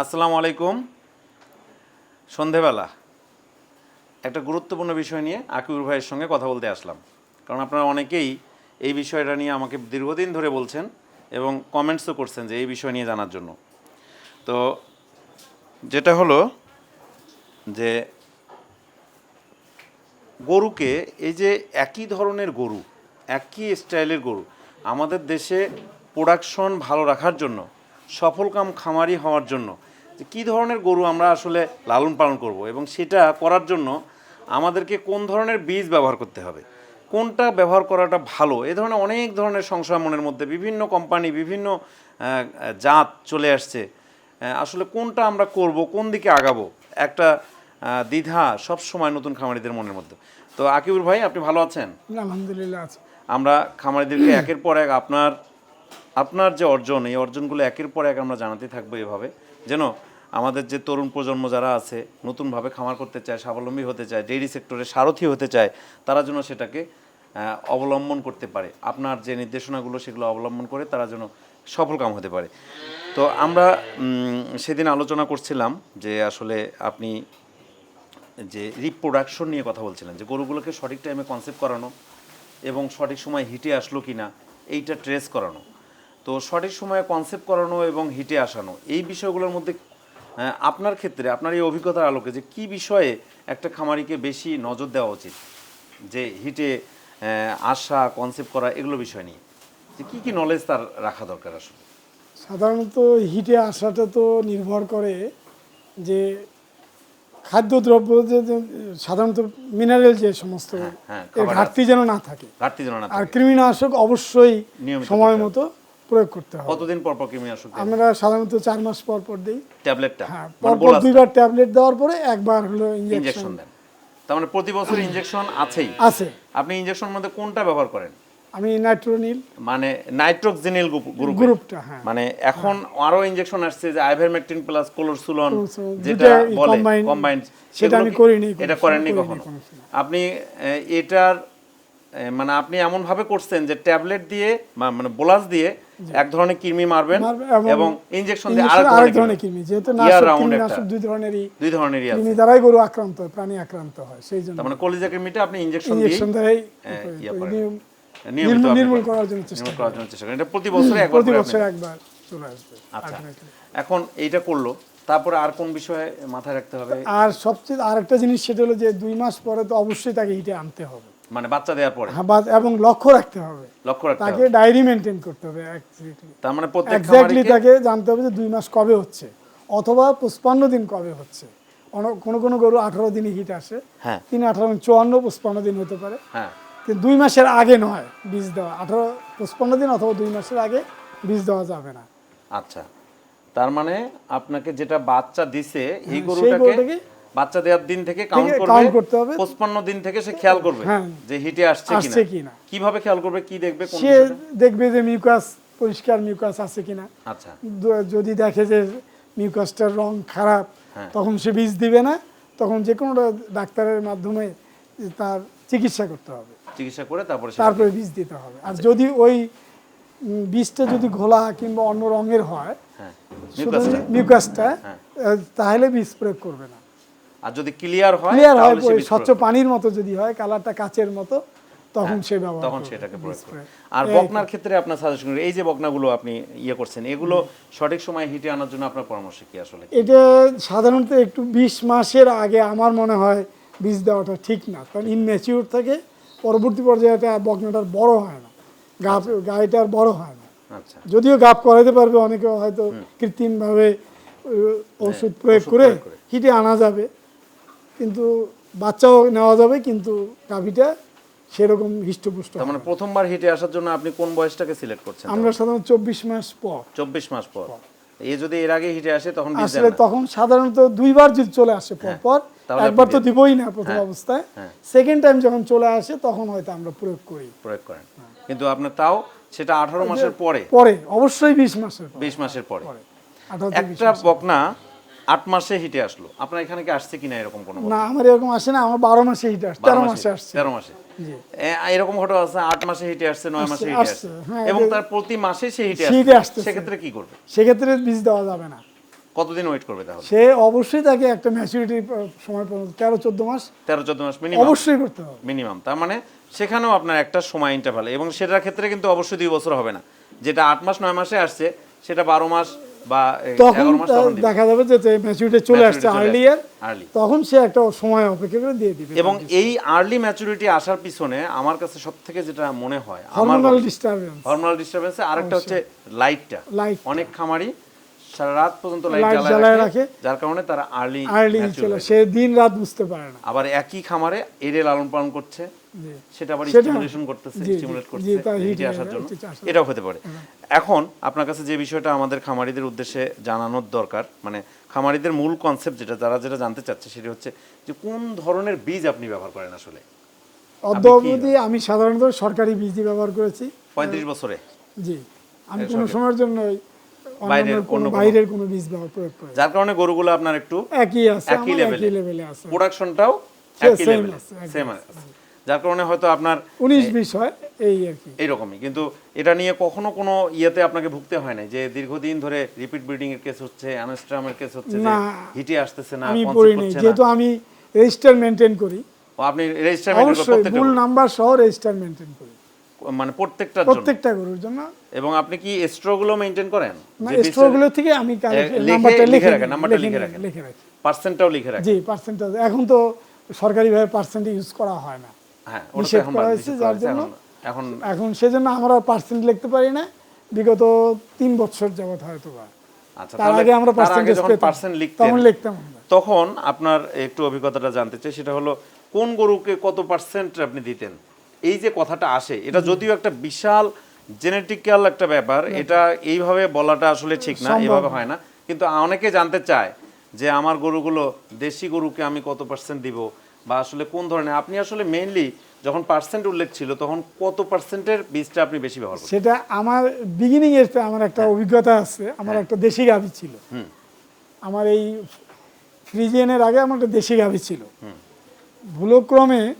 আসসালামু আলাইকুম। সন্ধেবেলা। একটা গুরুত্বপূর্ণ বিষয় নিয়ে আকিবুর ভাইয়ের সঙ্গে কথা বলতে আসলাম। কারণ আপনারা অনেকেই এই বিষয়টা নিয়ে আমাকে দীর্ঘদিন ধরে বলছেন এবং কমেন্টসও করছেন যে এই বিষয় নিয়ে জানার জন্য। তো যেটা হলো যে গরুকে এই যে একই ধরনের গরু, একই স্টাইলের গরু, আমাদের দেশে প্রোডাকশন ভালো রাখার জন্য সফলকাম খামারি হওয়ার জন্য যে কী ধরনের গরু আমরা আসলে লালন পালন করব এবং সেটা করার জন্য আমাদেরকে কোন ধরনের বীজ ব্যবহার করতে হবে? কোনটা ব্যবহার করাটা ভালো? এ ধরনের অনেক ধরনের সংশয় মনের মধ্যে বিভিন্ন কোম্পানি বিভিন্ন জাত চলে আসছে। আসলে কোনটা আমরা করব কোন দিকে আগাবো? একটা দ্বিধা সব সময় নতুন খামারিদের মনের মধ্যে। তো আকিবুর ভাই আপনি ভালো আছেন? আলহামদুলিল্লাহ আছে। আমরা খামারিদেরকে একের পর এক আপনার আপনার যে অর্জন এই অর্জনগুলো একের পর এক আমরা জানাতে থাকব এভাবে। যেন আমাদের যে তরুণ প্রজন্ম যারা আছে, নতুনভাবে খামার করতে চায়, স্বাবলম্বী হতে চায়, ডেইরি সেক্টরে সারথি হতে চায়, তারা যেন সেটাকে অবলম্বন করতে পারে। আপনার যে নির্দেশনাগুলো সেগুলো অবলম্বন করে তারা যেন সফল কাম হতে পারে। তো আমরা সেদিন আলোচনা করছিলাম যে আসলে আপনি যে রিপ্রোডাকশন নিয়ে কথা বলছিলেন, যে গরুগুলোকে সঠিক টাইমে কনসেপ্ট করানো এবং সঠিক সময় হিটে আসলো কি না এইটা ট্রেস করানো। তো সঠিক সময়ে কনসেপ্ট করানো এবং হিটে আসানো, এই বিষয়গুলোর মধ্যে আপনার ক্ষেত্রে আপনার এই অভিজ্ঞতার আলোকে যে কি বিষয়ে একটা খামারিকে বেশি নজর দেওয়া উচিত? যে হিটে আসা কনসেপ্ট করা এগুলো বিষয় নিয়ে। যে কি কি নলেজ তার রাখা দরকার আসলে? সাধারণত হিটে আসাটা তো নির্ভর করে যে খাদ্যদ্রব্য যে সাধারণত মিনারেল যে সমস্ত হ্যাঁ, ঘাটতি যেন না থাকে। ঘাটতি যেন না আর কৃমিনাশক অবশ্যই সময় মতো প্রয়োগ করতে হবে। কতদিন পর পর কৃমি আসুক? আমরা সাধারণত চার মাস পর পর দিই। ট্যাবলেটটা? হ্যাঁ মানে পরপর দুইবার ট্যাবলেট দেওয়ার পরে একবার হলো ইনজেকশন দেন। তার মানে প্রতি বছর ইনজেকশন আছেই। আছে। আপনি ইনজেকশন মধ্যে কোনটা ব্যবহার করেন? আমি নাইট্রোনিল মানে নাইট্রোক্সিনিল গ্রুপ গ্রুপটা হ্যাঁ। মানে এখন আরও ইনজেকশন আসছে যে আইভারমেকটিন প্লাস কোলোরসুলন যেটা বলে কম্বাইন্ড সেটা আমি করিনি এটা করেননি করিনি কখনো? আপনি এটার মানে আপনি এমন ভাবে করছেন যে ট্যাবলেট দিয়ে মানে বোলাস দিয়ে এক ধরনের কৃমি মারবেন এবং ইনজেকশন দিয়ে আরেক ধরনের কৃমি যেহেতু নাশক দুই ধরনেরই দুই ধরনেরই আছে। কৃমি দ্বারাই গরু আক্রান্ত হয় প্রাণী আক্রান্ত হয় সেই জন্য। মানে কলিজা কৃমিটা আপনি ইনজেকশন দিয়ে দ্বারাই করেন। নিয়ম- নিয়মিত নির্মূল-। করার জন্য চেষ্টা করার জন্য চেষ্টা করেন। এটা প্রতি বছরে একবার প্রতি বছর একবার চলে আসবে আচ্ছা। এখন এইটা করল তারপরে আর কোন বিষয়ে মাথায় রাখতে হবে? আর সবচেয়ে আরেকটা জিনিস সেটা হলো যে দুই মাস পরে তো অবশ্যই তাকে হিটে আনতে হবে। মানে বাচ্চা দেওয়ার পরে? হ্যাঁ, এবং লক্ষ্য রাখতে হবে। লক্ষ্য রাখতে তাকে ডায়েরি মেনটেন করতে হবে তার মানে এক্স্যাক্টলি তাকে জানতে হবে যে দুই মাস কবে হচ্ছে অথবা পঁচপান্ন দিন কবে হচ্ছে। কোনো কোনো গরু আঠারো দিনে হিট আসে। হ্যাঁ। তিন আঠারো চুয়ান্ন পঁচপান্ন দিন হতে পারে। হ্যাঁ। কিন্তু দুই মাসের আগে নয় বীজ দেওয়া। আঠারো পঁচপান্ন দিন অথবা দুই মাসের আগে বীজ দেওয়া যাবে না। আচ্ছা। তার মানে আপনাকে যেটা বাচ্চা দিছে এই গরুটাকে বাচ্চা দেওয়ার দিন থেকে কাউন্ট করতে হবে। 55 দিন থেকে সে খেয়াল করবে হ্যাঁ। যে হিটে আসছে কিনা। কীভাবে খেয়াল করবে কি দেখবে সে দেখবে যে মিউকাস পরিষ্কার মিউকাস আছে কিনা আচ্ছা যদি দেখে যে মিউকাসটার রং খারাপ হ্যাঁ। তখন সে বীজ দিবে না তখন যে কোনো ডাক্তারের মাধ্যমে তার চিকিৎসা করতে হবে চিকিৎসা করে তারপরে তারপরে বীজ দিতে হবে আর যদি ওই বীজটা যদি ঘোলা কিংবা অন্য রঙের হয় মিউকাসটা। হ্যাঁ। তাহলে বীজ প্রয়োগ করবে না আর যদি ক্লিয়ার হয় ক্লিয়ার হয় স্বচ্ছ পানির মতো যদি হয় কালারটা কাচের মতো তখন সে ব্যবহার তখন সেটাকে প্রয়োগ প্রয়োগ। আর বকনার ক্ষেত্রে আপনার সাজেশন এই যে বকনাগুলো আপনি ইয়ে করছেন এগুলো সঠিক সময় হিটে আনার জন্য আপনার পরামর্শ কি আসলে? এটা সাধারণত একটু বিশ মাসের আগে আমার মনে হয় বীজ দেওয়াটা ঠিক না কারণ ইনম্যাচিউর থাকে পরবর্তী পর্যায়ে এটা বকনাটার বড় হয় না। গাপ গাড়িটার বড় হয় না। আচ্ছা। যদিও গাপ করাইতে পারবে অনেকে হয়তো কৃত্রিমভাবে আহ, ওষুধ করে প্রয়োগ করে। হিটে আনা যাবে। কিন্তু বাচ্চাও নেওয়া যাবে কিন্তু গাভিটা সেরকম হৃষ্টপুষ্ট তার মানে প্রথমবার হিটে আসার জন্য আপনি কোন বয়সটাকে সিলেক্ট করছেন আমরা সাধারণত চব্বিশ মাস পর। চব্বিশ মাস পর। এ যদি এর আগে হিটে আসে তখন বীজ দেন আসলে না। তখন সাধারণত দুইবার যদি চলে আসে পর পর তাহলে একবার তো দিবই না প্রথম হ্যাঁ, অবস্থায়। হ্যাঁ। সেকেন্ড টাইম যখন চলে আসে তখন হয়তো আমরা প্রয়োগ করি। প্রয়োগ করেন। কিন্তু আপনার তাও সেটা আঠারো মাসের পরে? পরে অবশ্যই বিশ মাসের পর। বিশ মাসের পরে। পরে। আঠারো থেকে বিশ একটা বকনা আট মাসে হিটে আসলো। আপনার এখানে কি আসছে কিনা এরকম কোনো না আমার এরকম আসে না আমার বারো মাসে হিট আসছে তেরো মাসে আসছে। তেরো মাসে। এরকম ঘটনা আছে আট মাসে হিটে আসছে নয় মাসে হিটে আসছে হ্যাঁ, এবং তার প্রতি মাসে সে হিটে হিটে আসছে। সেক্ষেত্রে কি করবে? সেক্ষেত্রে বীজ দেওয়া যাবে না। কতদিন ওয়েট করবে তাহলে? সে অবশ্যই তাকে একটা ম্যাচুরিটি সময় পর্যন্ত তেরো চোদ্দ মাস। তেরো চোদ্দ মাস মিনিমাম অবশ্যই করতে হবে। মিনিমাম তার মানে সেখানেও আপনার একটা সময় ইন্টারভাল এবং সেটার ক্ষেত্রে কিন্তু অবশ্যই দুই বছর হবে না। যেটা আট মাস নয় মাসে আসছে সেটা বারো মাস বা তখন। দেখা যাবে যে ম্যাচুরিটি চলে আসছে চলে আর্লি আসছে, ইয়ার early। তখন সে একটা সময় অপেক্ষা করে দিয়ে দিবে। এবং এই আর্লি ম্যাচুরিটি আসার পিছনে আমার কাছে যেটা মনে হয় হরমোনাল ডিস্টারবেন্স হরমোনাল ডিস্টারবেন্সে আরেকটা হচ্ছে লাইটটা অনেক খামারি সারা রাত পর্যন্ত লাইট জ্বালায় রাখে। যার কারণে তারা আর্লি আর্লি চলে সে দিন রাত বুঝতে পারে না। আবার একই খামারে এরে লালন পালন করছে। সেটা আবার স্টিমুলেশন করতেছে স্টিমুলেট করছে হিটে আসার জন্য। এটাও হতে পারে। এখন আপনার কাছে যে বিষয়টা আমাদের খামারিদের উদ্দেশ্যে জানানোর দরকার মানে খামারিদের মূল কনসেপ্ট যেটা যারা যেটা জানতে চাচ্ছে সেটা হচ্ছে যে কোন ধরনের বীজ আপনি ব্যবহার করেন আসলে? অদ্য অবধি আমি সাধারণত সরকারি বীজই ব্যবহার করেছি। পঁয়ত্রিশ বছরে? জি আমি কোনো সময়ের জন্য বাইরের কোনো বাইরের কোনো বীজ ব্যবহার প্রয়োগ করি। যার কারণে গরুগুলো আপনার একটু একই আছে একই। লেভেলে আছে। প্রোডাকশনটাও একই লেভেলে সেম আছে। যার কারণে হয়তো আপনার উনিশ বিশ হয় এই আর কি। এইরকমই। কিন্তু এটা নিয়ে কখনো কোনো ইয়েতে আপনাকে ভুগতে হয় না যে দীর্ঘদিন ধরে রিপিট ব্রিডিং এর কেস হচ্ছে অ্যানাস্ট্রামের কেস হচ্ছে যে না। হিটে আসতেছে না আমি পড়ি নাই যেহেতু আমি রেজিস্টার মেনটেন করি। ও, আপনি রেজিস্টার মেনটেন প্রত্যেকটা ভুল নাম্বার সহ রেজিস্টার মেনটেন করি। মানে প্রত্যেকটার জন্য? প্রত্যেকটা গরুর জন্য। এবং আপনি কি স্ট্রোগুলো মেনটেন করেন? না স্ট্রোগুলো থেকে আমি নাম্বারটা লিখে রাখেন, নাম্বারটা লিখে রাখেন। লিখে রাখি। পার্সেন্টটাও লিখে রাখেন। জি পার্সেন্টেজ এখন তো সরকারিভাবে পার্সেন্ট ইউজ করা হয় না। নিষেধ করা হয়েছে, যার জন্য এখন- এখন সেজন্য আমরা পার্সেন্ট লিখতে পারি না। বিগত তিন বছর যাবত হয়তো বা। আচ্ছা তার আগে আমরা পার্সেন্টেজ পার্সেন্ট তখন লিখতাম তখন আপনার একটু অভিজ্ঞতাটা জানতে চাই সেটা হলো কোন গরুকে কত পার্সেন্ট আপনি দিতেন? এই যে কথাটা আসে এটা যদিও একটা বিশাল জেনেটিক্যাল একটা ব্যাপার এটা এইভাবে বলাটা আসলে ঠিক না এইভাবে হয় না। কিন্তু অনেকে জানতে চায় যে আমার গরুগুলো দেশি গরুকে আমি কত পার্সেন্ট দিব? বা আসলে কোন ধরনের আপনি আসলে মেইনলি যখন পার্সেন্ট উল্লেখ ছিল তখন কত পার্সেন্টের বীজটা আপনি বেশি ব্যবহার করতেন? সেটা আমার বিগিনিং এর আমার একটা অভিজ্ঞতা আছে আমার একটা দেশি গাভী ছিল। হুম। আমার এই ফ্রিজিয়ানের আগে আমার একটা দেশি গাভী ছিল। ভুলক্রমে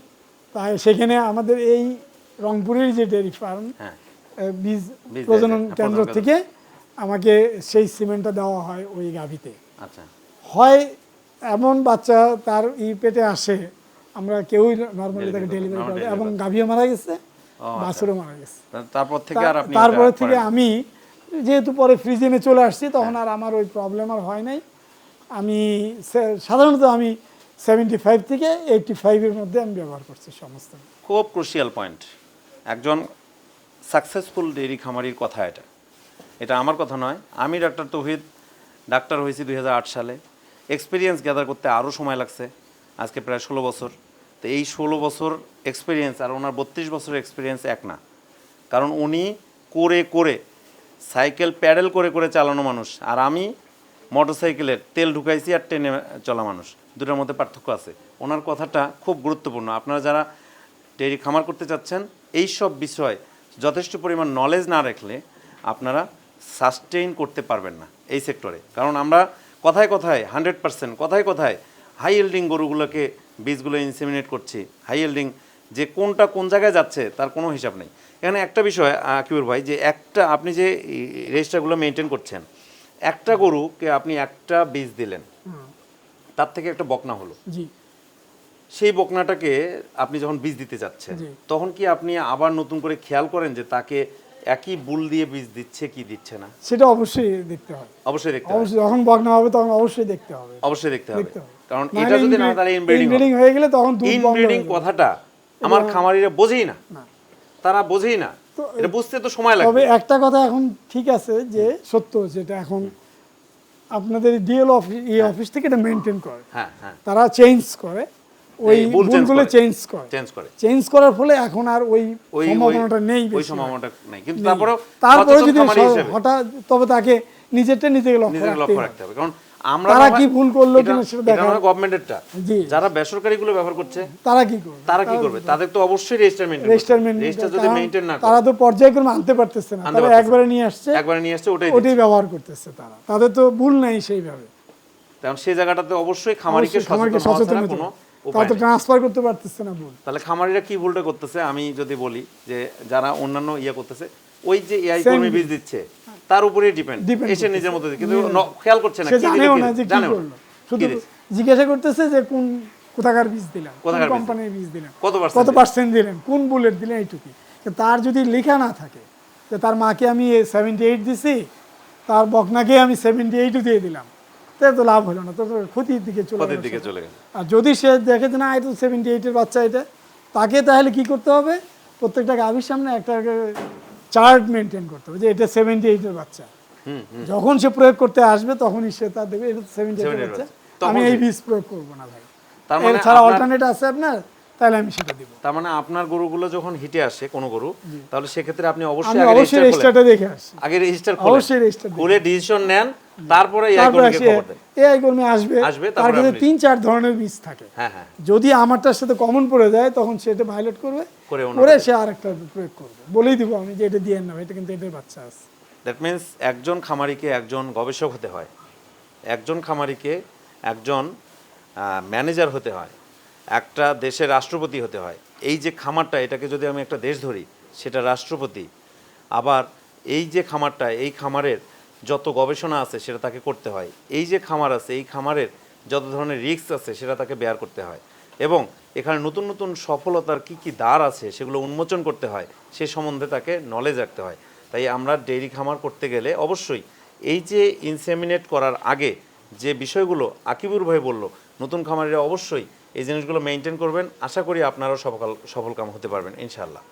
তাই সেখানে আমাদের এই রংপুরের যে ডেয়ারি ফার্ম হ্যাঁ। বীজ প্রজনন হ্যাঁ, কেন্দ্র থেকে আমাকে সেই সিমেন্টটা দেওয়া হয় ওই গাভীতে। আচ্ছা। হয় এমন বাচ্চা তার ই পেটে আসে আমরা কেউই নর্মালি তাকে ডেলিভারি করে এবং গাভীও মারা গেছে আচ্ছা। বাছুরও মারা গেছে। তারপর থেকে আর আপনি তারপরে থেকে আমি যেহেতু পরে ফ্রিজেনে চলে আসছি তখন আর আমার ওই প্রবলেম আর হয় নাই। আমি সাধারণত আমি সেভেন্টি ফাইভ থেকে এইটটি ফাইভের মধ্যে আমি ব্যবহার করছি সমস্ত। খুব ক্রুশিয়াল পয়েন্ট একজন সাকসেসফুল ডেইরি খামারির কথা এটা। এটা আমার কথা নয়। আমি ডাক্তার তৌহিদ ডাক্তার হয়েছি দুই হাজার আট সালে। এক্সপিরিয়েন্স গ্যাদার করতে আরও সময় লাগছে। আজকে প্রায় ষোলো বছর। তো এই ষোলো বছর এক্সপিরিয়েন্স আর ওনার বত্রিশ বছরের এক্সপিরিয়েন্স এক না। কারণ উনি করে করে সাইকেল প্যাডেল করে করে চালানো মানুষ। আর আমি মোটরসাইকেলের তেল ঢুকাইছি আর ট্রেনে চলা মানুষ। দুটার মধ্যে পার্থক্য আছে। ওনার কথাটা খুব গুরুত্বপূর্ণ। আপনারা যারা ডেইরি খামার করতে চাচ্ছেন এই সব বিষয় যথেষ্ট পরিমাণ নলেজ না রাখলে আপনারা সাস্টেইন করতে পারবেন না এই সেক্টরে কারণ আমরা কথায় কথায় হান্ড্রেড পার্সেন্ট কথায় কথায় হাই এল্ডিং গরুগুলোকে বীজগুলো ইনসেমিনেট করছি। হাই এল্ডিং যে কোনটা কোন জায়গায় যাচ্ছে তার কোনো হিসাব নেই। এখানে একটা বিষয় আহ, কিউর ভাই যে একটা আপনি যে রেজিস্টারগুলো মেনটেন করছেন একটা গরুকে আপনি একটা বীজ দিলেন তার থেকে একটা বকনা হলো। সেই বকনাটাকে আপনি যখন বীজ দিতে যাচ্ছেন তখন কি আপনি আবার নতুন করে খেয়াল করেন যে তাকে একই বুল দিয়ে বীজ দিচ্ছে কি দিচ্ছে না? সেটা অবশ্যই দেখতে হবে। অবশ্যই দেখতে হবে। অবশ্যই যখন বগ্ন হবে তখন অবশ্যই দেখতে হবে। অবশ্যই দেখতে হবে। কারণ এটা যদি না তাহলে ইনব্রিডিং হয়ে গেলে তখন ইনব্রিডিং কথাটা আমার খামারিরা বোঝেই না। তারা বোঝেই না। এটা বুঝতে তো সময় তবে লাগবে একটা কথা এখন ঠিক আছে যে সত্য যেটা এখন আপনাদের ডিএল অফিস এই অফিস থেকে এটা মেনটেন করে। হ্যাঁ হ্যাঁ। তারা চেঞ্জ করে। ওই ভুলগুলো চেঞ্জ করে। চেঞ্জ করে। চেঞ্জ করার ফলে এখন আর ওই সম্ভাবনাটা নেই ওই সম্ভাবনাটা নেই। কিন্তু নেই। তারপরেও তারপরে যদি হঠাৎ তবে তাকে নিজেরটা নিজেকে লক্ষ্য রাখতে হবে। কারণ আমরা তারা কি ভুল করল কিনা সেটা দেখা- গভর্নমেন্টেরটা। যারা বেসরকারিগুলো ব্যবহার করছে তারা কি করবে? তারা কি করবে? তাদের তো অবশ্যই রেজিস্টার রেজিস্টার রেজিস্টার যদি না তারা করে। তো পর্যায়ক্রমে আনতে পারতেছে না। তারা একবারে নিয়ে আসছে একবারে নিয়ে আসছে ওটাই ওটাই ব্যবহার করতেছে তারা। তাদের তো ভুল নাই সেইভাবে। কারণ সেই জায়গাটাতে অবশ্যই খামারিকে সচেতন হওয়া সচেতন ছাড়া হতে কোনো ট্রান্সফার করতে পারতেছে না ভুল তাহলে খামারিরা কি ভুলটা করতেছে? আমি যদি বলি যে যারা অন্যান্য ইয়ে করতেছে ওই যে এআই কর্মী বীজ দিচ্ছে তার উপরেই ডিপেন্ড এসে নিজের মতো কিন্তু খেয়াল করছে না জানেও না যে কি করল। শুধু জিজ্ঞাসা করতেছে যে কোন কোথাকার বীজ দিলাম কোন কোম্পানির বীজ দিলাম কত percent কত দিলেন? পার্সেন্ট দিলেন কোন বুলেট দিলেন এইটুকু তার যদি লেখা না থাকে যে তার মাকে আমি সেভেন্টি এইট দিছি তার বকনাকে আমি সেভেন্টি এইটও দিয়ে দিলাম। তাহলে তো লাভ হলো না তো ক্ষতির দিকে চলে দিকে চলে গেল আর যদি সে দেখে যে না এটা সেভেন্টি এইটের বাচ্চা এটা তাকে তাহলে কি করতে হবে? প্রত্যেকটা গাভীর সামনে একটা চার্ট মেনটেন করতে হবে যে এটা সেভেন্টি এইটের বাচ্চা। যখন সে প্রয়োগ করতে আসবে তখনই সে তার দেখবে এটা সেভেন্টি 78 বাচ্চা। আমি এই বীজ প্রয়োগ করব না ভাই। তার মানে আপনার- অল্টারনেট আছে আপনার তাহলে আমি সেটা দিব। তার মানে আপনার গরুগুলো যখন হিটে আসে কোনো গরু তাহলে সেক্ষেত্রে আপনি অবশ্যই আগে রেজিস্টার দেখে আসছি। আগে রেজিস্টার অবশ্যই দিই। খুলে ডিসিশন নেন তারপরে এই তারপরে কর্মীকে সে খবর দেন এআই কর্মী আসবে আসবে, তার তারপরে তিন চার ধরনের বীজ থাকে। হ্যাঁ হ্যাঁ। যদি আমারটার সাথে কমন পড়ে যায় তখন সেটা ভায়োলেট করবে করে সে আরেকটা প্রয়োগ করবে। বলেই দিব আমি যে এটা দিয়ে না এটা কিন্তু এটার বাচ্চা আছে। দ্যাট মিন্স একজন খামারিকে একজন গবেষক হতে হয়। একজন খামারিকে একজন ম্যানেজার হতে হয়। একটা দেশের রাষ্ট্রপতি হতে হয়। এই যে খামারটা এটাকে যদি আমি একটা দেশ ধরি সেটা রাষ্ট্রপতি। আবার এই যে খামারটা এই খামারের যত গবেষণা আছে সেটা তাকে করতে হয়। এই যে খামার আছে, এই খামারের যত ধরনের রিস্ক আছে সেটা তাকে বেয়ার করতে হয়। এবং এখানে নতুন নতুন সফলতার কি কি দ্বার আছে সেগুলো উন্মোচন করতে হয়, সে সম্বন্ধে তাকে নলেজ রাখতে হয়। তাই আমরা ডেইরি খামার করতে গেলে অবশ্যই এই যে ইনসেমিনেট করার আগে যে বিষয়গুলো আকিবুর ভাই বলল, নতুন খামারিরা অবশ্যই এই জিনিসগুলো মেনটেন করবেন। আশা করি আপনারাও সফল সফল কাম হতে পারবেন, ইনশাআল্লাহ।